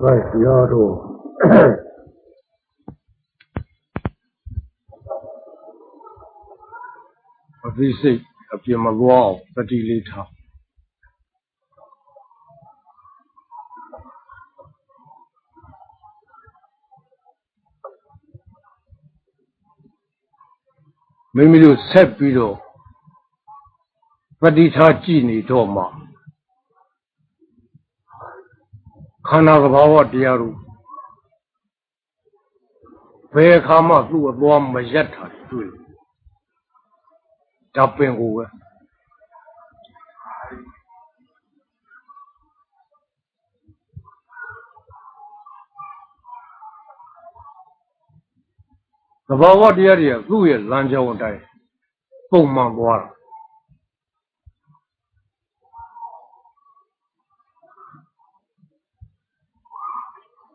ဒါတရားတော့အသိစိတ်အပြင်းမလွားအောင်တတိလေးထားမိမိတို့ဆက်ပြီးတော့ပฏิထားကြည့်နေတော့မှ ခန္ဓာသဘာဝတရားတို့ဘယ်အခါမှသူ့အသွားမရက်တာတွေ့ဘူးဒါပင်ကိုပဲသဘာဝတရားတွေကသူ့ရဲ့လမ်းကြောင်းအတိုင်းပုံမှန်သွားတာ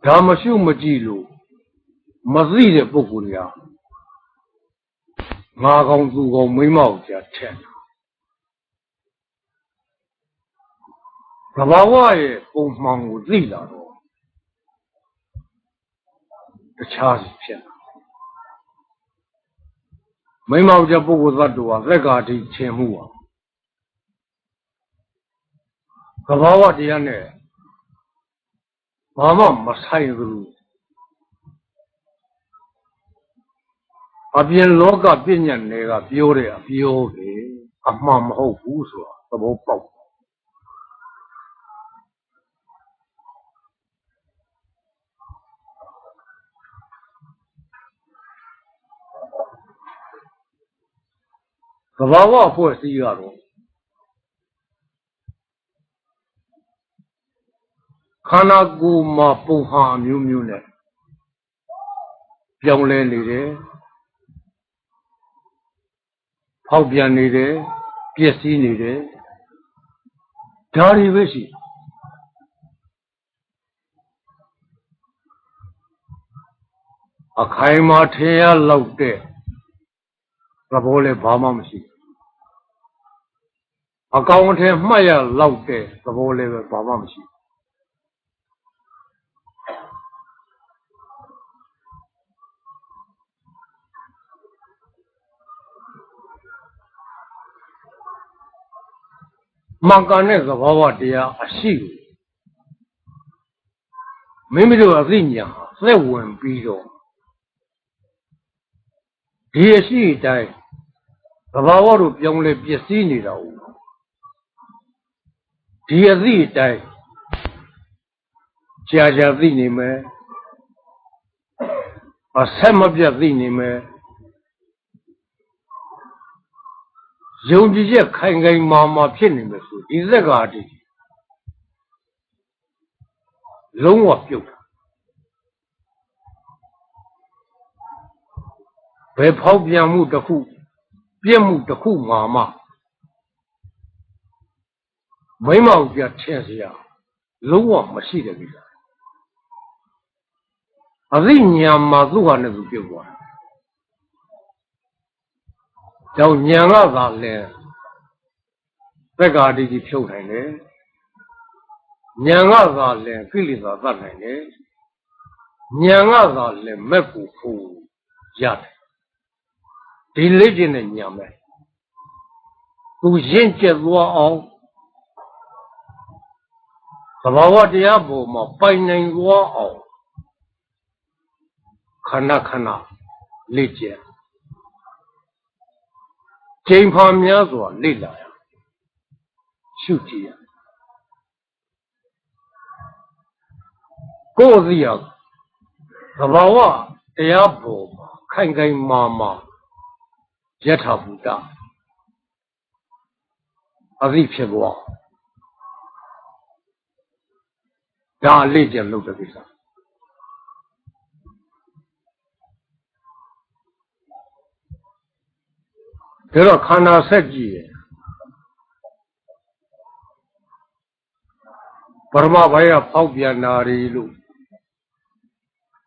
ဒါမရှိမကြည့်လို့မသိတဲ့ပုဂ္ဂိုလ်တွေကငါကောင်သူကောင်မိန်းမကိုကြာထက်သဘာဝရဲ့ပုံမှန်ကိုသိလာတော့တခြားစီဖြစ်လာမိန်းမကိုကြာပုဂ္ဂိုလ်သတ္တဝါလက်ကာတိချင်မှုပါသဘာဝတရားနဲ့ ဘာမှမဆိုင်ဘူးအပြင်လောကပြည့်ညတ်တွေကပြောတဲ့အပြောပဲအမှန်မဟုတ်ဘူးဆိုတာသဘောပေါက်သဘာဝအဖွဲ့အစည်းကတော့ ခန္ဓာကိုယ်မှာပုံဟာအမျိုးမျိုးနဲ့ပြောင်းလဲနေတယ်ဖောက်ပြန်နေတယ်ပျက်စီးနေတယ်ဒါတွေပဲရှိအခိုင်အမာထင်ရလောက်တဲ့သဘောလည်းဘာမှမရှိအကောင်အထည်မှတ်ရလောက်တဲ့သဘောလည်းပဲဘာမှမရှိ မှန်ကန်တဲ့သဘာဝတရားအရှိကိုမိမိတို့အသိဉာဏ်ဟာသက်ဝင်ပြီးတော့ဒီအရှိတိုင်းသဘာဝတို့ပြောင်းလဲပျက်စီးနေတာဟုတ်ဒီအသိတိုင်းကြာကြာသိနေမယ်အဆက်မပြတ်သိနေမယ် ယုံကြည်ချက်ခိုင်ခိုင်မာမာဖြစ်နေမယ်ဆိုဒီစက်ကားတည်းလုံးဝပြုတ်တာဘယ်ဖောက်ပြန်မှုတစ်ခုပြည့်မှုတစ်ခုမှမမိမောက်ပြထင်စရာလုံးဝမရှိတဲ့ကိစ္စအသိဉာဏ်မှာသူ့ဟာနဲ့သူပြုတ်သွားတာ ကြောင့်ဉာဏ်ကသာလဲသက္ကာတိကြီးဖြုတ်နိုင်တယ်ဉာဏ်ကသာလဲကိလေသာသတ်နိုင်တယ်ဉာဏ်ကသာလဲမက်ကိုဖူရတယ်ဒီလေးခြင်းနဲ့ညာမဲ့သူရင့်ကျက်သွားအောင်သဘာဝတရားပေါ်မှာပိုင်နိုင်သွားအောင်ခဏခဏလေ့ကျက် ချိန်ဖန်များစွာလေ့လာရရှုကြည့်ရကိုယ်စီရသဘာဝတရားပေါ်မှာခိုင်ခိုင်မာမာယထာဘူတအသိဖြစ်သွားဒါအလေးကျက်လုပ်တဲ့ကိစ္စ ဒါတော့ခန္ဓာဆက်ကြည့်ရင်ပရမဘိုင်းကပေါက်ပြန်လာရီလို့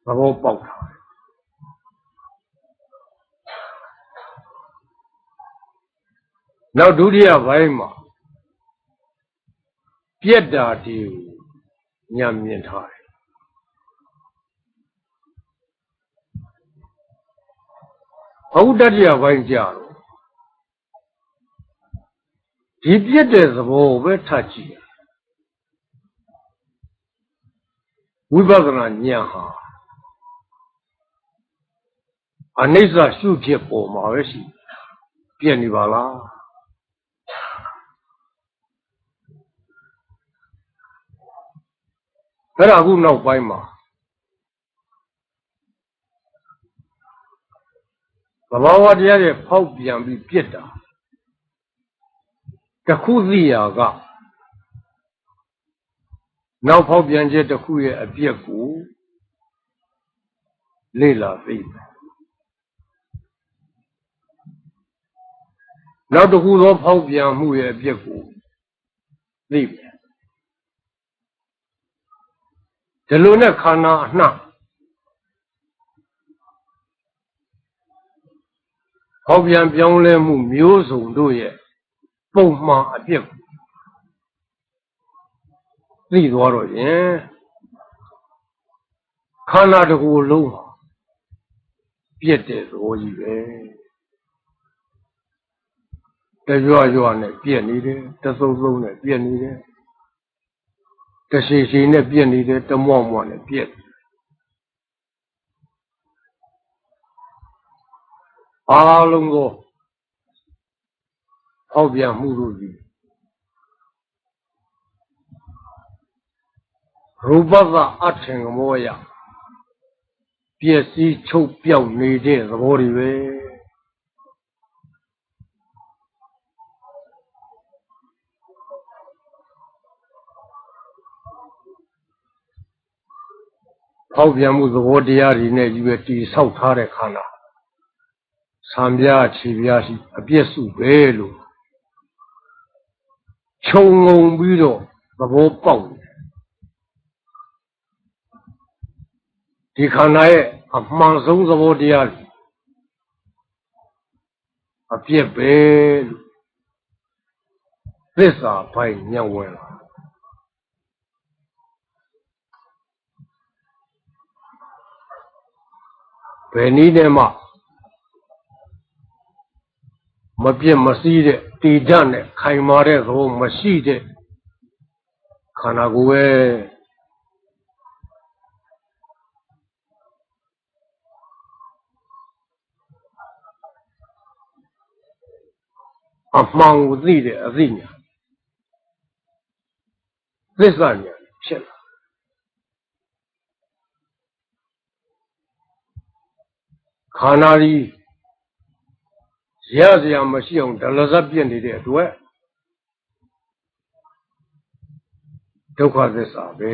သဘောပေါက်တာနောက်ဒုတိယဘိုင်းမှာပြက်တာတီကိုညံမြင်ထားတယ်ဘုဒ္ဓတရားဘိုင်းကြတော့ ဒီပြစ်တဲ့သဘောကိုပဲထပ်ကြည့်ရဝိပဿနာဉာဏ်ဟာအနိစ္စရှုဖြစ်ပေါ်မှာပဲရှိပြည့်နေပါလားအဲ့ဒါအခုနောက်ပိုင်းမှာသဘာဝတရားတွေဖောက်ပြန်ပြီးပြစ်တာ တစ်ခုသိရာကနောက်ဖောက်ပြန်ချက်တစ်ခုရဲ့အပြက်ကိုလေ့လာသိတယ်နောက်တစ်ခုသောဖောက်ပြန်မှုရဲ့အပြက်ကိုသိတယ်ဒီလိုနဲ့ခန္ဓာအနှံ့ဟောက်ပြန်ပြောင်းလဲမှုမျိုးစုံတို့ရဲ့ ပုံမှန်အပြစ်သိသွားတော့ရင်ခန္ဓာတစ်ခုလုံးဟာပြည့်တဲ့သဘောကြီးပဲတရွရွနဲ့ပြည့်နေတယ်တစုံစုံနဲ့ပြည့်နေတယ်တရှိရှိနဲ့ပြည့်နေတယ်တမွမွနဲ့ပြည့်အားလုံးကို အောက်ပြန်မှုလို့ကြီးရူပကအထင်မောရပျက်စီးချုပ်ပြောက်နေတဲ့သဘောတွေပဲဟောက်ပြန်မှုသဘောတရားတွေနဲ့ကြီးပဲတည်ဆောက်ထားတဲ့ခန္ဓာဆံပြားခြေပြားရှိအပြည့်စုပဲလို့ ခြုံငုံပြီးတော့သဘောပေါက်တယ်ဒီခန္ဓာရဲ့အမှန်ဆုံးသဘောတရားတွေအပြည့်ပဲလို့သစ္စာပိုင်ညံ့ဝင်လာဘယ်နည်းနဲ့မှမပြည့်မစည်းတဲ့ တည်ဓာတ်နဲ့ခိုင်မာတဲ့သဘောမရှိတဲ့ခန္ဓာကိုယ်ပဲအမှန်ကိုသိတဲ့အသိဉာဏ်သစ္စာဉာဏ်ဖြစ်လာခန္ဓာကြီး ရစရာမရှိအောင်ဒလဇတ်ပြည့်နေတဲ့အတွက်ဒုက္ခသစ္စာပဲ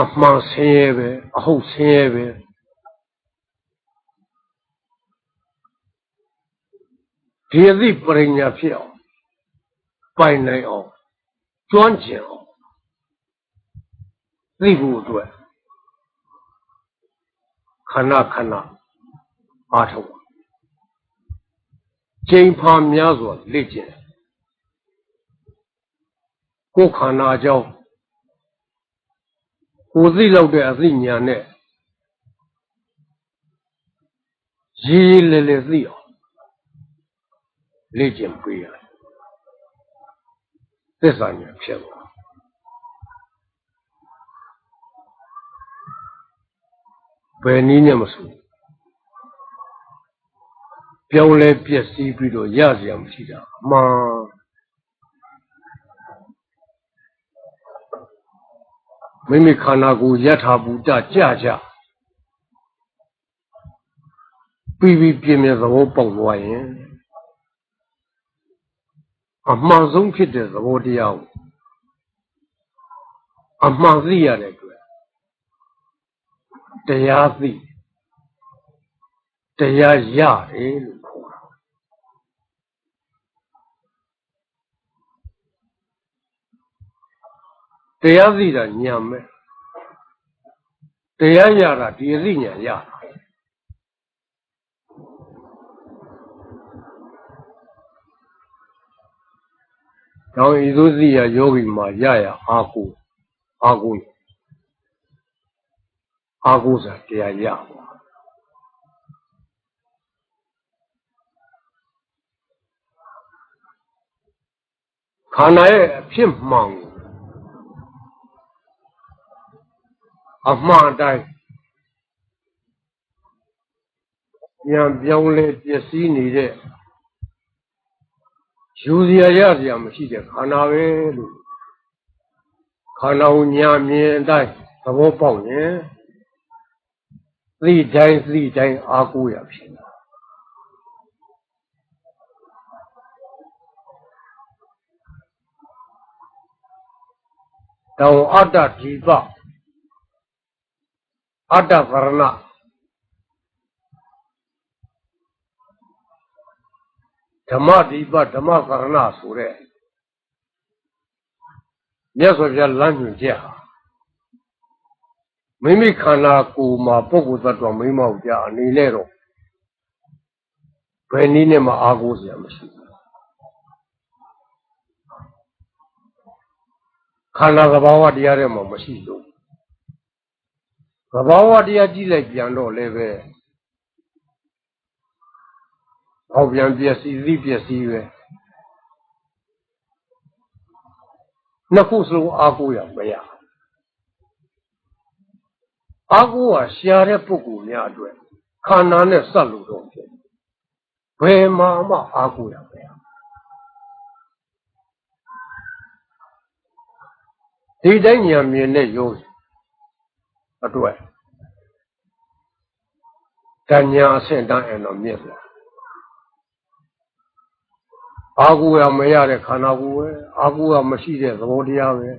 အမှန်ဆင်းရဲပဲအဟုတ်ဆင်းရဲပဲဒီအသည့်ပရိညာဖြစ်အောင်ပိုင်နိုင်အောင်ကျွမ်းကျင်အောင်သိဖို့အတွက်ခ ဏခဏအားထုတ်ချိန်ဖာများစွာလေ့ကျင့်ကိုယ်ခန္ဓာကြောင့်ကိုယ်သိလောက်တဲ့အသိဉာဏ်နဲ့ရေးရေးလဲလဲသိအောင်လေ့ကျင့်ပေးရတယ်သစ္စာဉာဏ်ဖြစ်သွား ဘယ်နည်းနဲ့မဆိုပြောင်းလဲပြည့်စည်ပြီးတော့ရစရာမရှိတာအမှန်မိမိခန္ဓာကိုယ်ယထာဘူတကြကြပြီးပြီးပြင်းပြသဘောပေါက်သွားရင်အမှန်ဆုံးဖြစ်တဲ့သဘောတရားကိုအမှန်သိရတဲ့ တရားသိတရားရတယ်လို့ခေါ်တာတရားသိတာညံမဲ့တရားရတာဒီအသိဉာဏ်ရတာတော့ဤသို့သိရယောဂီမှာရရအာကိုအာကို အာကိုစားတရားရပါခန္ဓာရဲ့အဖြစ်မှန်ကိုအမှန်တိုင်းပြန်ပြောင်းလဲပျက်စီးနေတဲ့ယူစရာရစရာမရှိတဲ့ခန္ဓာပဲလို့ခန္ဓာကိုညာမြင်အတိုင်းသဘောပေါက်ရင် သိတိုင်းသိတိုင်းအားကိုးရဖြစ်လာတောင်အတ္တဒီပအတ္တကရဏဓမ္မဒီပဓမ္မကရဏဆိုတဲ့မြတ်စွာဘုရားလမ်းညွှန်ချက်ဟာ မိမိခန္ဓာကိုယ်မှာပုဂ္ဂိုလ်သတ္တဝါမိမောက်ကြအနေနဲ့တော့ဘယ်နည်းနဲ့မှအားကိုးစရာမရှိဘူးခန္ဓာသဘာဝတရားတွေမှာမရှိလို့သဘာဝတရားကြည့်လိုက်ပြန်တော့လည်းပဲဟောက်ပြန်ပျက်စီးသီးပျက်စီးပဲနှစ်ခုစလုံးအားကိုးရမရ အားကိုးကရှားတဲ့ပုဂ္ဂိုလ်များအတွက်ခန္ဓာနဲ့ဆက်လို့တော့ဖြစ်ဘယ်မှာမှအားကိုးရမရဒီတိုင်းဉာဏ်မြင်တဲ့ယောဂီအတွက်တဏှာအဆင့်တန်းအဲ့တော့မြင့်သွားအာဟုရမရတဲ့ခန္ဓာကိုယ်ပဲအာဟုရမရှိတဲ့သဘောတရားပဲ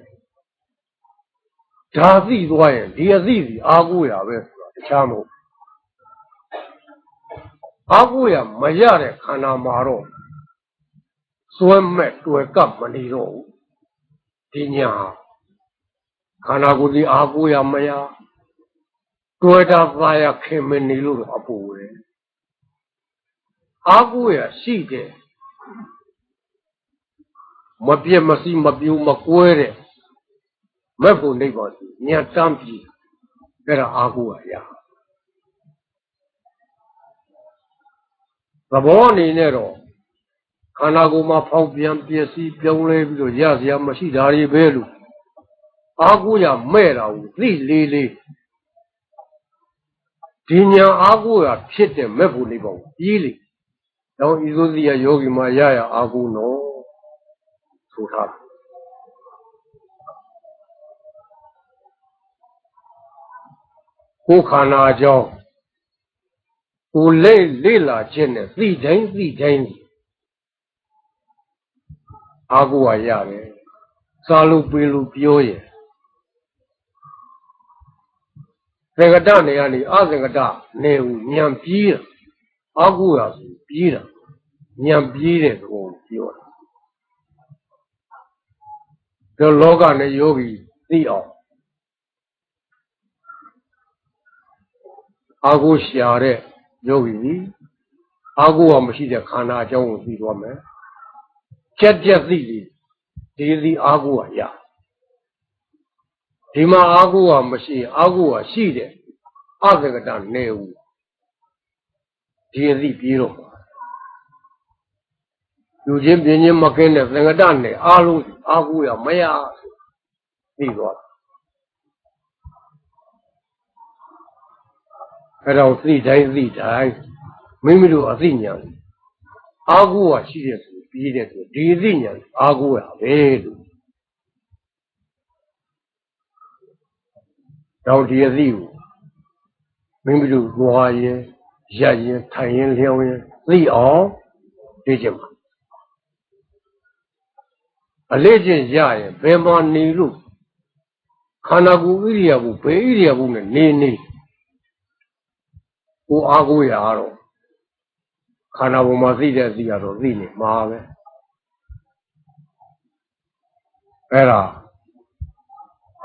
ဒါသိသွားရင်ဒီအသိစီအာဟုရပဲဆိုတာတခြားမဟုတ်အာဟုရမရတဲ့ခန္ဓာမှာတော့စွဲမဲ့တွေ့ကပ်မနေတော့ဘူးဒီညာခန္ဓာကိုယ်ဒီအာဟုရမရတွေ့တာပါရခင်မနေလို့တော့အပူပဲအာဟုရရှိတဲ့မပြည့်မစီမပြူမကွဲတဲ့ မက်ဖို့နိဗ္ဗာန်ညံတမ်းပြီအဲ့ဒါအာဟုရရသဘောအနေနဲ့တော့ခန္ဓာကိုယ်မှာဖောက်ပြန်ပျက်စီးပြောင်းလဲပြီးတော့ရစရာမရှိတာတွေပဲလို့အာဟုရမဲ့တာကိုသိလေးလေးဒီညာအာဟုရဖြစ်တဲ့မက်ဖို့နိဗ္ဗာန်ကြီးလေတော့ဤသို့စီရယောဂီမှာရရအာဟုနော်ဆိုထားတယ် ကိုယ်ခန္ဓာအကြောင်းကိုယ်လေးလေးလာခြင်းနဲ့သိတိုင်းသိတိုင်းအာကိုဝရတယ်စားလို့ပေးလို့ပြောရင်သင်္ကတနေရနေအသင်္ကတနေဦးညံပြေးတာအာကိုရဆိုပြေးတာညံပြေးတဲ့သဘောကိုပြောတာဒီလောကနဲ့ယောဂီသိအောင် အာဟုရှာတဲ့ယောဂီကြီးအာဟုကမရှိတဲ့ခန္ဓာအကြောင်းကိုသိသွားမယ်ကြက်ကြက်သိပြီဒီဒီအာဟုကရဒီမှာအာဟုကမရှိအာဟုကရှိတယ်အသကတနေဦးဒီအသိပြေးတော့လူချင်းပြင်းချင်းမကင်းတဲ့သင်္ကတနဲ့အားလုံးအားကိုးရမရသိသွား အဲ့တော့သိတိုင်းသိတိုင်းမိမိတို့အသိဉာဏ်အားကိုးရရှိတဲ့ဆိုပြီးတဲ့ဆိုဒီအသိဉာဏ်အားကိုးရပဲလို့တော့ဒီအသိကိုမိမိတို့ငွားရင်ရက်ရင်ထိုင်ရင်လျောင်းရင်သိအောင်သိကြမှာအလေးချင်းရရင်ဘယ်မှာနေလို့ခန္ဓာကိုယ်ဣရိယာပုဘယ်ဣရိယာပုနဲ့နေနေ ကိုအားကိုးရတော့ခန္ဓာပေါ်မှာသိတဲ့သိရတော့သိနေမှာပဲအဲ့ဒါ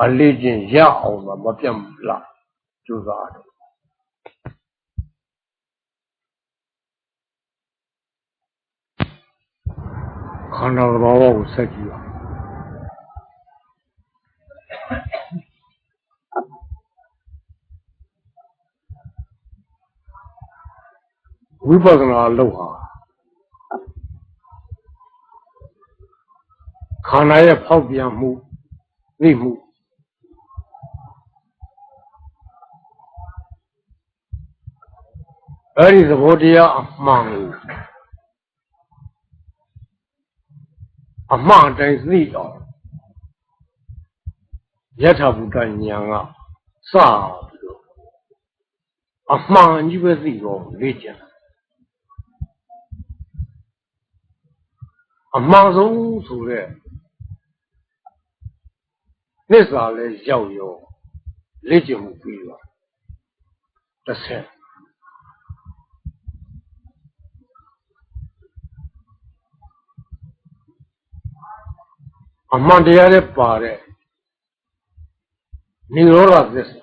အလေးချင်းရအောင်မပြတ်လားကြိုးစားတယ်ခန္ဓာသဘာဝကိုဆက်ကြည့်ပါ ဝိပဿနာလုပ်ဟာခန္ဓာရဲ့ဖောက်ပြန်မှုသိမှုအဲ့ဒီသဘောတရားအမှန်ကိုအမှန်တိုင်းသိအောင်ယထာဘုဒ္ဓဉာဏ်ကစပြီးတော့အမှန်ကြီးပဲသိတော့လေ့ကျင့်တယ် အမှန်ဆုံးဆိုတဲ့သစ္စာလဲရောက်ရောလေ့ကျင့်မှုပြီးတော့တစ်ဆက်အမှန်တရားနဲ့ပါတဲ့និရောဓသစ္စာ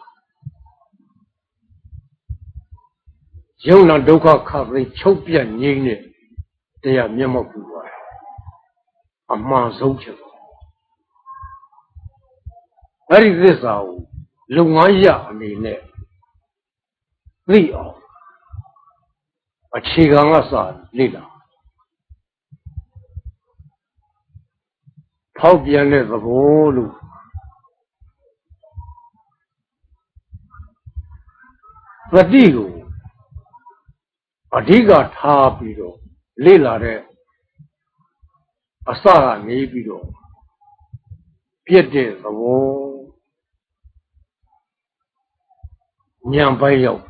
ယုံနာဒုက္ခခသိချုပ်ပြတ်ငြိမ်းတဲ့တရားမျက်မှောက်ပြုသွားတယ် အမှန်ဆုံးချက်အဲ့ဒီသစ္စာကိုလုပ်ငန်းရအနေနဲ့သိအောင်အခြေခံကစလေ့လာဖောက်ပြန်တဲ့သဘောလို့သတိကိုအဓိကထားပြီးတော့လေ့လာတဲ့ အစကနေပြီးတော့ပြည့်တဲ့သဘောဉာဏ်ပိုင်းရောက်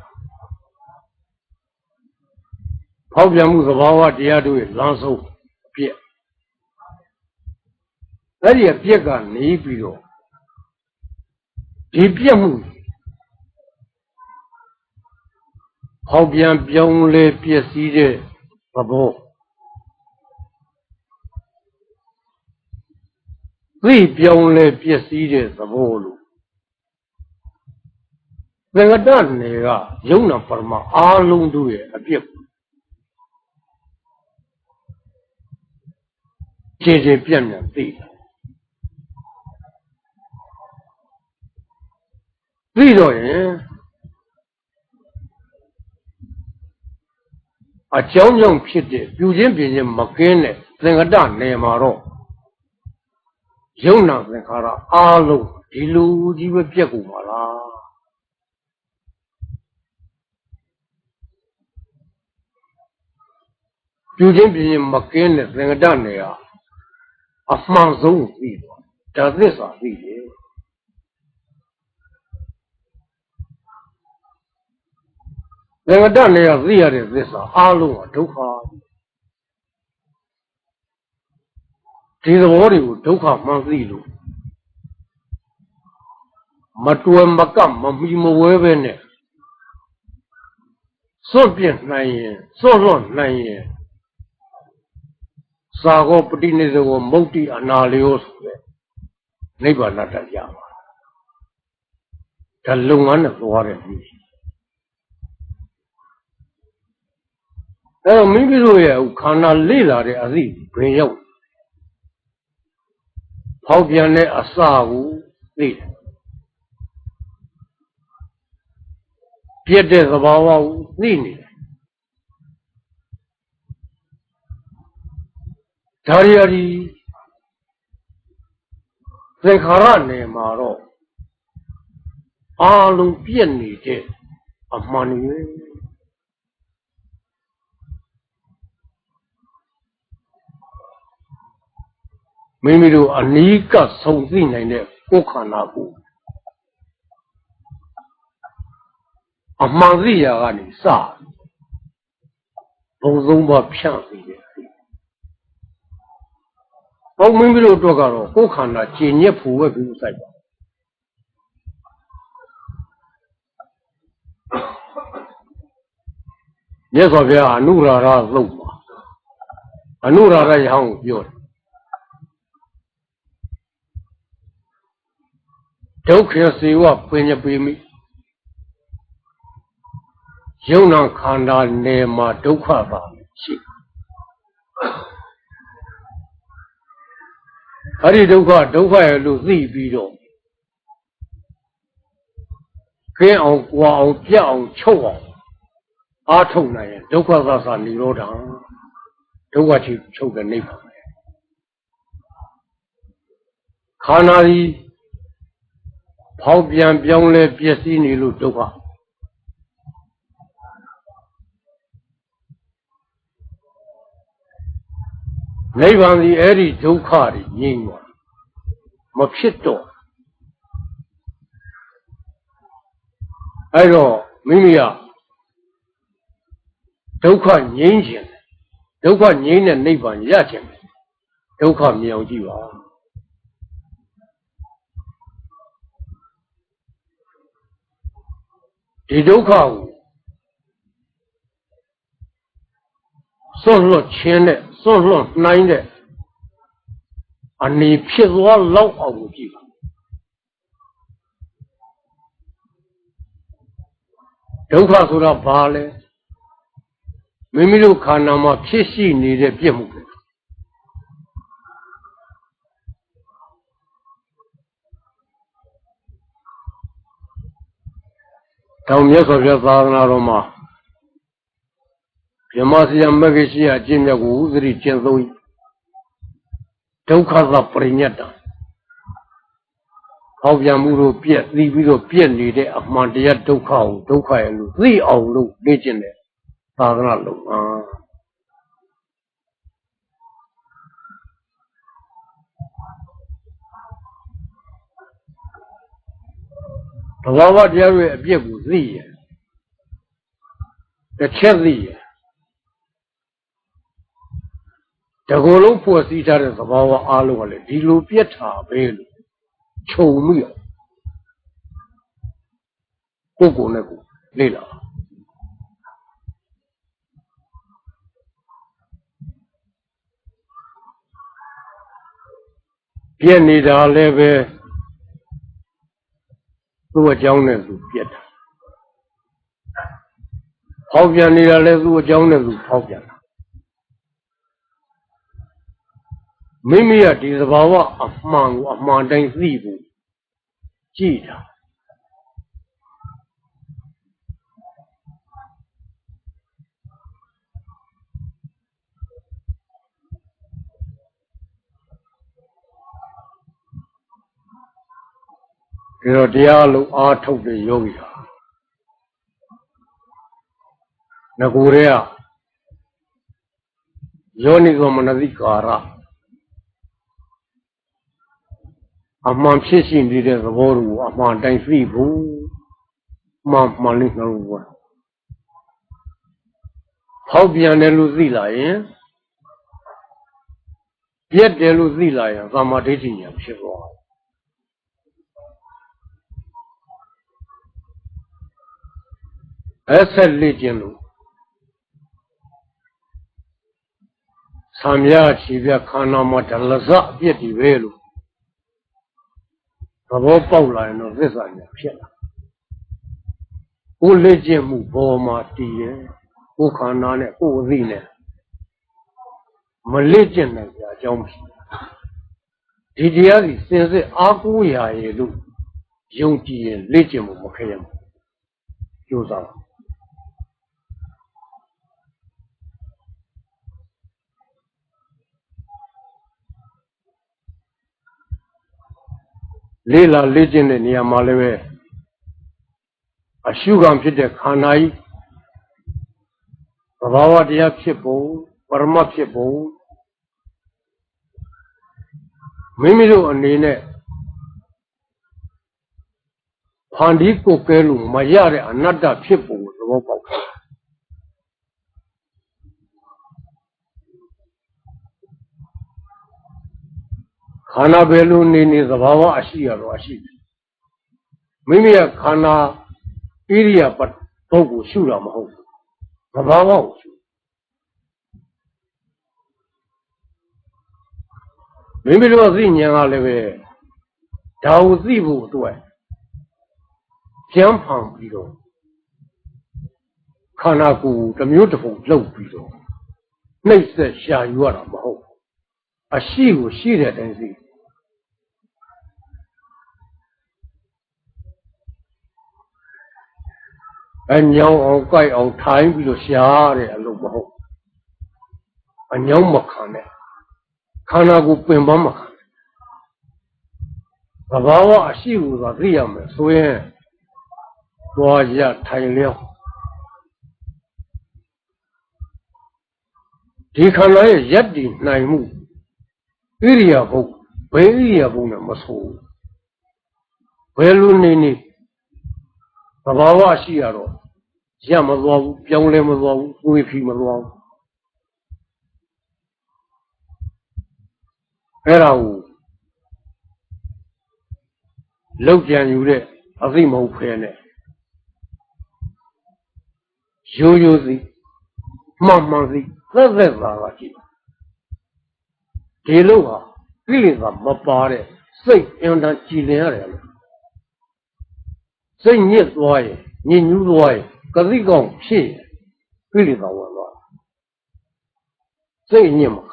ဖောက်ပြန်မှုသဘာဝတရားတို့ရဲ့လမ်းဆုံးအပြည့်အဲ့ဒီအပြည့်ကနေပြီးတော့ဒီပြည့်မှုဟောက်ပြန်ပြောင်းလဲပျက်စီးတဲ့သဘော သိပြောင်းလဲပျက်စီးတဲ့သဘောလို့သင်္ကတနယ်ကယုံနာပရမအားလုံးတို့ရဲ့အပြစ်ခြေခြေပြန့်ပြန့်သိတာသိတော့ရင်အကြောင်းကြောင့်ဖြစ်တဲ့ပြုခြင်းပြင်ခြင်းမကင်းတဲ့သင်္ကတနယ်မှာတော့ ယုံနာသင်္ခါရအားလုံးဒီလူကြီးပဲပြက်ကုန်ပါလားပြုခြင်းပြင်ခြင်းမကင်းတဲ့သင်္ကတနယ်ကအမှန်ဆုံးသိသွားဒါသစ္စာသိတယ်သင်္ကတနေရသိရတဲ့သစ္စာအားလုံးကဒုက္ခ ဒီသဘောတွေကိုဒုက္ခမှန်သိလို့မတွယ်မကမမီမဝဲပဲနဲ့စွန့်ပြစ်နိုင်ရင်စွန့်လွတ်နိုင်ရင်သာဂောပฏิနေသောမုတ်တိအနာလျောဆိုတဲ့နိဗ္ဗာန်တတ်ရပါဒါလုံငန်းနဲ့သွားတဲ့နည်းအဲတော့မိမိတို့ရဲ့ခန္ဓာလေ့လာတဲ့အသည့်ဘယ်ရောက် ဖောက်ပြန်တဲ့အစကိုသိတယ်ပြည့်တဲ့သဘာဝကိုသိနေတယ်ဒါရီအရီသင်္ခါရနယ်မှာတော့အာလုံးပြည့်နေတဲ့အမှန်ရ မိမိတို့အနီးကပ်ဆုံးသိနိုင်တဲ့ကိုယ်ခန္ဓာကိုအမှန်သိရာကနေစဘုံသုံးပါဖြန့်ပြီးတယ်။ဘုံမိမိတို့အတွက်ကတော့ကိုယ်ခန္ဓာကျင်ညက်ဖို့ပဲပြီးစိုက်ပါမြတ်စွာဘုရားအနုရာရသုတ်ပါအနုရာရရဟောင်းကိုပြောတယ် ဒုက္ခစေဝပင်ညပေမိယုံနာခန္ဓာနယ်မှာဒုက္ခပါရှိအဲ့ဒီဒုက္ခဒုက္ခရဲ့လို့သိပြီးတော့ကင်းအောင်၊ကြွားအောင်၊ပြတ်အောင်ချုပ်အောင်အားထုတ်နိုင်ရင်ဒုက္ခသသនិရောဓဒုက္ခချချုပ်တဲ့နိဗ္ဗာန်ပဲခန္ဓာကြီး ဖောက်ပြန်ပြောင်းလဲပျက်စီးနေလို့ဒုက္ခနိဗ္ဗာန်ဒီအဲ့ဒီဒုက္ခတွေငြိမ်းသွားမဖြစ်တော့အဲ့တော့မိမိကဒုက္ခငြိမ်းခြင်းဒုက္ခငြိမ်းတဲ့နိဗ္ဗာန်ရခြင်းဒုက္ခမြောင်ကြည့်ပါ ဒီဒုက္ခကိုစွန့်လွတ်ခြင်းနဲ့စွန့်လွတ်နိုင်တဲ့အနေဖြစ်သွားလောက်အောင်ကိုကြည့်ပါဒုက္ခဆိုတာဘာလဲမိမိတို့ခန္ဓာမှာဖြစ်ရှိနေတဲ့ပြစ်မှုပဲ တောင်မြတ်စွာဘုရားသာသနာတော်မှာမြမစရာမဂ္ဂရှိအကျင့်မြတ်ကိုဥသတိကျင့်သုံးဒုက္ခသပရိညတ်တာဟောပြန်မှုတို့ပြက်သိပြီးတော့ပြက်နေတဲ့အမှန်တရားဒုက္ခကိုဒုက္ခရဲ့လို့သိအောင်လို့လေ့ကျင့်တယ်သာသနာလုံးအာ ဘဝဝတရားရဲ့အပြစ်ကိုသိရတစ်ချက်သိရတကူလုံးဖွဲ့စည်းထားတဲ့သဘာဝအားလုံးကလည်းဒီလိုပြက်တာပဲလို့ခြုံမိအောင်ကိုယ်ကိုယ်နဲ့ကိုယ်လေ့လာပြက်နေတာလည်းပဲ သူ့အကြောင်းနဲ့သူပြက်တာဖောက်ပြန်နေတာလည်းသူ့အကြောင်းနဲ့သူဖောက်ပြန်တာမိမိကဒီသဘာဝအမှန်ကိုအမှန်တိုင်းသိဖို့ကြည့်တာ ဒီတော့တရားလုံးအားထုတ်တဲ့ယောဂီဟာငကိုယ်ရဲ့ယောနိသောမနတိကာရအမှန်ဖြစ်ရှိနေတဲ့သဘောကိုအမှန်တိုင်းသိဖို့မှန်မှန်လေးနှလုံးသွင်းဟောက်ပြန်တယ်လို့သိလာရင်ပြက်တယ်လို့သိလာရင်သမာဓိဋ္ဌိဉာဏ်ဖြစ်သွားတယ် အဆက်လေးခြင်းလို့ဆံမြချီပြခန္ဓာမှာဒလဇအပြစ်တွေပဲလို့သဘောပေါက်လာရင်တော့သစ္စာညာဖြစ်လာကိုလက်ကျင့်မှုဘောမှာတည်ရဲ့ကိုခန္ဓာနဲ့ကိုအသိနဲ့မလက်ကျင့်နိုင်ကြအကြောင်းမရှိဒီတရားကြီးစင်စစ်အားကိုးရာရဲ့လို့ယုံကြည်ရင်လက်ကျင့်မှုမခဲရဘူးကြိုးစား လေးလာလေးကျင့်တဲ့နေရာမှာလည်းပဲအရှုခံဖြစ်တဲ့ခန္ဓာကြီးသဘာဝတရားဖြစ်ပုံပရမတ်ဖြစ်ပုံမိမိတို့အနေနဲ့ဖန်ဒီကိုကဲလို့မရတဲ့အနတ္တဖြစ်ပုံကိုသဘောပေါက်တယ် ခန္ဓာဘယ်လိုနေနေသဘာဝအရှိရတော့အရှိတယ်မိမိရဲ့ခန္ဓာဣရိယာပပုတ်ကိုရှုတာမဟုတ်ဘူးသဘာဝကိုရှုမိမိတို့သိဉာဏ်ကလည်းပဲဒါကိုသိဖို့အတွက်ကျမ်းဖန်ပြီးတော့ခန္ဓာကိုယ်တစ်မျိုးတစ်ပုံလှုပ်ပြီးတော့နှိပ်စက်ရှာယူရတာမဟုတ် အရှိကိုရှိတဲ့အတိုင်းသိအညောင်းအောင်ကြိုက်အောင်ထိုင်ပြီးတော့ရှားတဲ့အလုပ်မဟုတ်အညောင်းမခံနဲ့ခန္ဓာကိုယ်ပင်ပန်းမခံနဲ့သဘာဝအရှိကိုသာသိရမယ်ဆိုရင်သွားရထိုင်လျောက်ဒီခန္ဓာရဲ့ယက်တည်နိုင်မှု ဣရိယာပုတ်ဘယ်ဣရိယာပုတ်နဲ့မဆိုးဘယ်လိုနေနေသဘာဝရှိရတော့ရမသွားဘူးပြောင်းလဲမသွားဘူးကိုယ်ဖြီမသွားဘူးအဲ့ဒါကိုလောက်ကြံယူတဲ့အသိမဟုတ်ဖဲနဲ့ရိုးရိုးစီမှန်မှန်စီသက်သက်သာသာရှိတယ် ဒီလိုဟာကိလေသာမပါတဲ့စိတ်အင်တန်ကြည်လင်ရတယ်လို့စိတ်ညစ်သွားရင်ညစ်ညူးသွားရင်ကတိကောင်ဖြစ်ရင်ကိလေသာဝင်သွားတယ်စိတ်ညစ်မှာ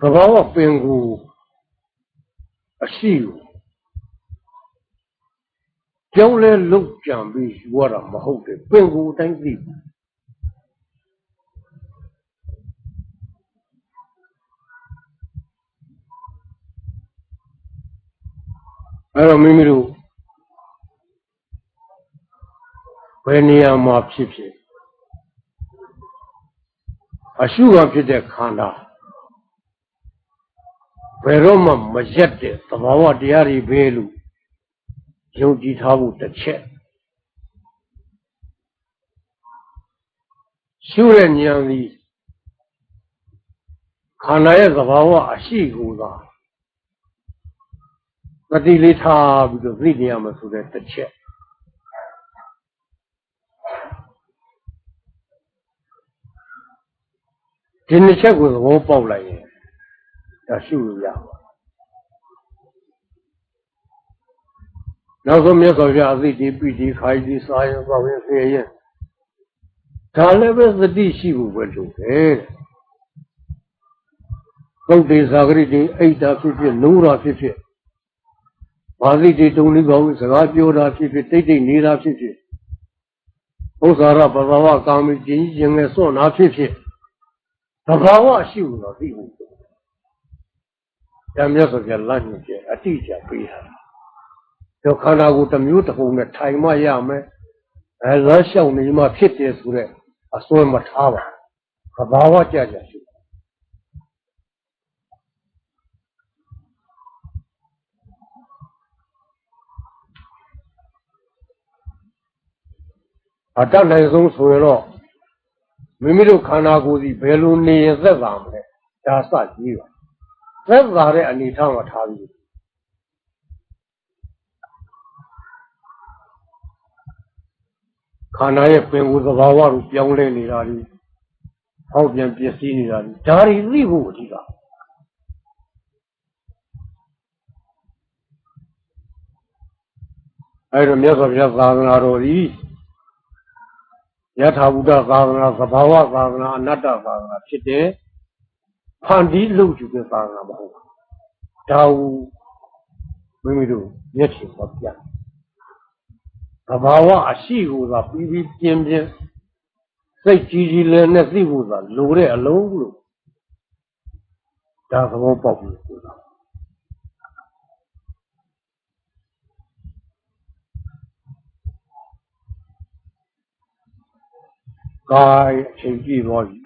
သဘာဝပင်ကိုအရှိကို ကြောင်းလဲလုတ်ကြံပြီးယူရတာမဟုတ်တယ်ပင်ကိုအတိုင်းသိဘူးအဲ့တော့မိမိတို့ဘယ်နေရာမှာဖြစ်ဖြစ်အရှုခံဖြစ်တဲ့ခန္ဓာဘယ်တော့မှမရက်တဲ့သဘာဝတရားတွေပဲလို့ ယုံကြည်ထားဖို့တစ်ချက်ရှုတဲ့ဉာဏ်သည်ခန္ဓာရဲ့သဘာဝအရှိကိုသာပတိလေးထားပြီးတော့သိနေရမှာဆိုတဲ့တစ်ချက်ဒီနှစ်ချက်ကိုသဘောပေါက်လိုက်ရင်ဒါရှုလို့ရပါ နောက်ဆုံးမြတ်စွာဘုရားအသိတိပိတိခိုင်ဒီစာရင်ပေါ့ရင်ဖေရင်ဒါလည်းပဲသတိရှိဖို့ပဲလုပ်တယ်သုတ်တေသာဂရိတိအိတ်တာဖြစ်ဖြစ်နိုးတာဖြစ်ဖြစ်ဘာသိတိတုံလေးပါဘူးစကားပြောတာဖြစ်ဖြစ်တိတ်တိတ်နေတာဖြစ်ဖြစ်ဥစ္စာရပဘာဝကာမိကျင်ကြီးငယ်စွန့်တာဖြစ်ဖြစ်သဘာဝရှိလို့တော့သိဖို့။ဒါမြတ်စွာဘုရားလမ်းညွှန်ချက်အတိအကျပေးတာ။ဒီ ခန္ဓာကိုယ်တစ်မျိုးတစ်ပုံနဲ့ထိုင်မှရမယ်။အဲလမ်းလျှောက်နေမှဖြစ်တယ်ဆိုတဲ့အစွဲမထားပါဘူး။သဘာဝကြကြရှိအတတ်နိုင်ဆုံးဆိုရင်တော့မိမိတို့ခန္ဓာကိုယ်စီဘယ်လိုနေရင်သက်သာမလဲဒါစကြည့်ပါသက်သာတဲ့အနေထားမှာထားပြီး ခန္ဓာရဲ့ပင်ကိုယ်သဘာဝကိုပြောင်းလဲနေတာဒီဟောက်ပြန်ပျက်စီးနေတာဒီဒါတွေသိဖို့အဓိကအဲ့တော့မြတ်စွာဘုရားသာသနာတော်ကြီးယထာဘုဒ္ဓသာသနာသဘာဝသာသနာအနတ္တသာသနာဖြစ်တယ်ဖန်တီးလုပ်ယူတဲ့သာသနာမဟုတ်ဘူးဒါဟုမိမိတို့မျက်ခြေမပြတ် သဘာဝအရှိကိုသာပြီးပြီးပြင်းပြင်းစိတ်ကြီးကြီးလည်းနဲ့သိဖို့သာလိုတဲ့အလုံးလို့ဒါသဘောပေါက်ပြီးဆိုတာကာယအချိန်ကြည့်သွားပြီ